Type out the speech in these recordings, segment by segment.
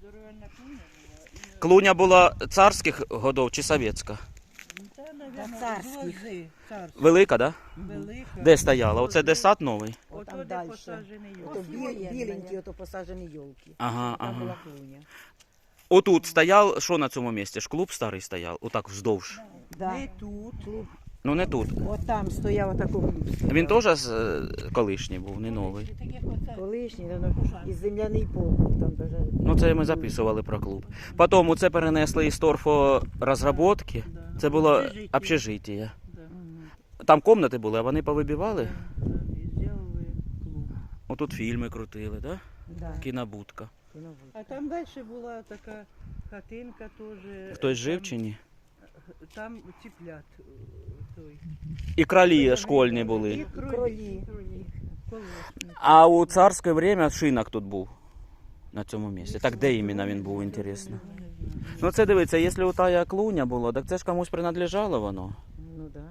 Здоровенна клуня була. І, Клуня була царських годов чи совєтська? та, наверно, царських. лози, царських. Велика, да? Велика. Де стояла? Оце де сад новий? Ото Там де дальше. посаджений Ото бі- біленькі, ото посаджені йолки. Ага, Там була ага. клуня. Отут стояв, що на цьому місці? Ж клуб старий стояв, отак вздовж. Да. Не тут. Клуб. Ну не тут. От там стояв отако Він теж з, е, колишній був, не новий. Колишній, ну, і земляний пол там даже. Ну це ми записували про клуб. Потім це перенесли із торфо розробки. Це було Общежиття. Там кімнати були, а вони повибивали. Да, да. І зробили клуб. Отут фільми крутили, да? Да. Кінобудка. А там далі була така хатинка теж. Хтось жив чи ні? Там ціплят е. І кролі школьні були. Кролі. А у царське время шинок тут був на цьому місці. Так де іменно він був, інтересно. Ну це дивиться, якщо у тая клуня було, так це ж комусь принадлежало воно. Ну да.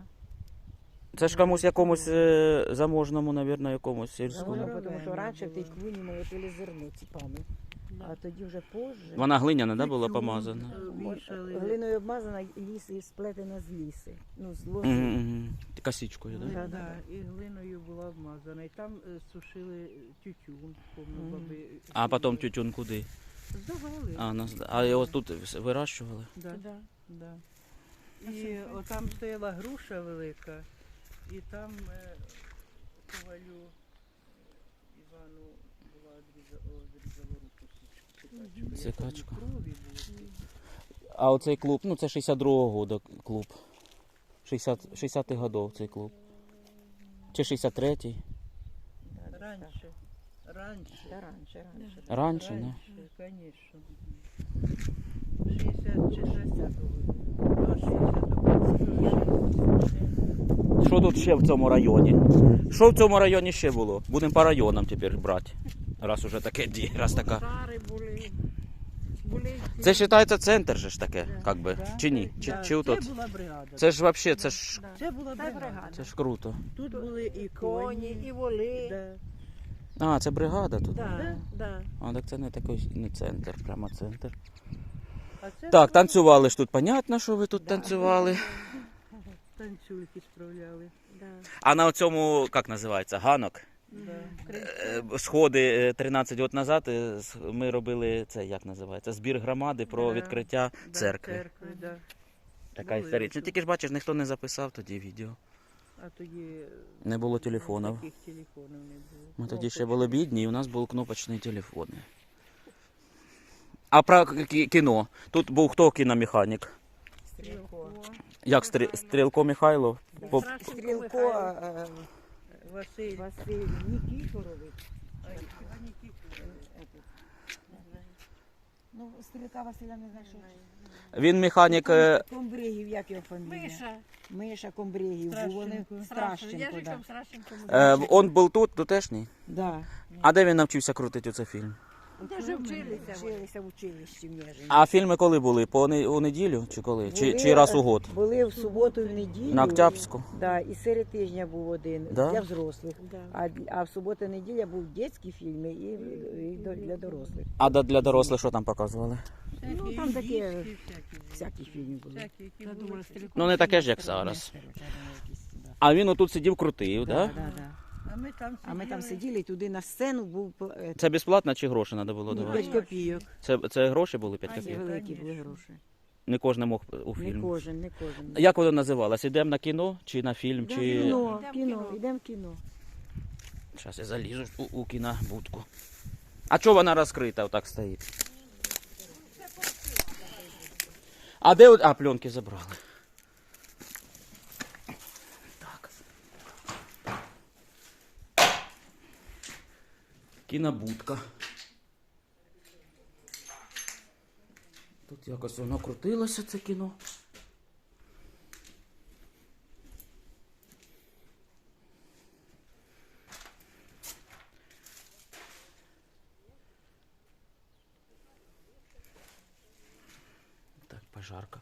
Це ж комусь якомусь е, заможному, мабуть, якомусь сільському. Тому що раніше в тій клуні молотили зерно ціпами. А тоді вже позже. Вона глиняна, да, була помазана? е, Глиною обмазана ліс і сплетена з ліси. Ну, з лози. Угу, угу. Косичкою, Да, да? Да, да, да, і глиною була обмазана. І там е, сушили тютюн, баби. А потім тютюн куди? Здавали. А, нас, а його тут вс- вирощували? Да, да. І отам стояла груша велика, і там е, ковалю Івану була одрізала руку Крові було. А оцей клуб, ну це 62-го года клуб. 60, 60-х годов цей клуб. Чи 63-й? Раніше. Раніше. Да, раніше, раніше. Раніше, ну. конечно. 60 чи 60-го. Ну, 60-го. Що тут ще в цьому районі? Що в цьому районі ще було? Будемо по районам тепер брати. Раз уже таке ді, раз така. Шари були. були Це вважається центр же ж таке, як би. Чи ні? Чи, чи отут? Це була бригада. Це ж вообще, це ж, Це була бригада. це ж круто. Тут були і Коні, і воли. Да. А, це бригада тут. Да, да. А так це не такий не центр, прямо центр. А це Так, танцювали ж тут, понятно, що ви тут танцювали. танцюльки справляли. Да. А на цьому, як називається, ганок? Е, Сходи е, 13 років назад е, ми робили це, як називається, збір громади про Да. відкриття Да, церкви. церкви да. Така Були історична. Тільки ж бачиш, ніхто не записав тоді відео. А тоді е, Не було телефонів. Таких телефонів не було. Ми тоді ще були бідні, і у нас були кнопочні телефони. А про кіно. Тут був хто кіномеханік? Стрілко. Як Стрі- Стрілко Михайло? По- Стрілко е, Василь. Никифорович. Нікіфорович. Ну, стрілка Василя не знаю, що. Він механік. е, Комбригів, як його фамілія? Миша. Миша Комбригів. Був вони Страшенко. Я жив да. жиком Страшенко. Е, Он був тут, тутешній. Да. А де він навчився крутити оцей фільм? Де ж вчилися? Вчилися в училищі в А фільми коли були? По не- у неділю чи коли? Чи, Були, чи раз у е, год? Були в суботу і в неділю. На Октябрьську? Да, і серед тижня був один Да? для взрослих. Да. А, а в суботу і неділя був дитячі фільми і, і до- для дорослих. А до- для дорослих що там показували? Ну, там такі всякі фільми були. Я думала, стрілку. Ну не таке ж, як зараз. А він отут сидів крутив, Да, да? да, да. А ми там А ми там сиділи. і туди на сцену був е, Це безплатно чи гроші треба було ну, давати? 5 копійок. Це, це гроші були 5 А, Ці копійок? великі були гроші. Не кожен мог у Не фільм. кожен, не кожен. Як воно називалось? Ідемо на кіно чи на фільм? Чи... кіно, Йдем в кіно, кіно. йдемо в кіно. Зараз я залізу у, у кінобудку. А чого вона розкрита отак стоїть? А де от- А, пленки забрали. Кінобудка. Тут якось воно крутилося, це кіно. Так, пожарка.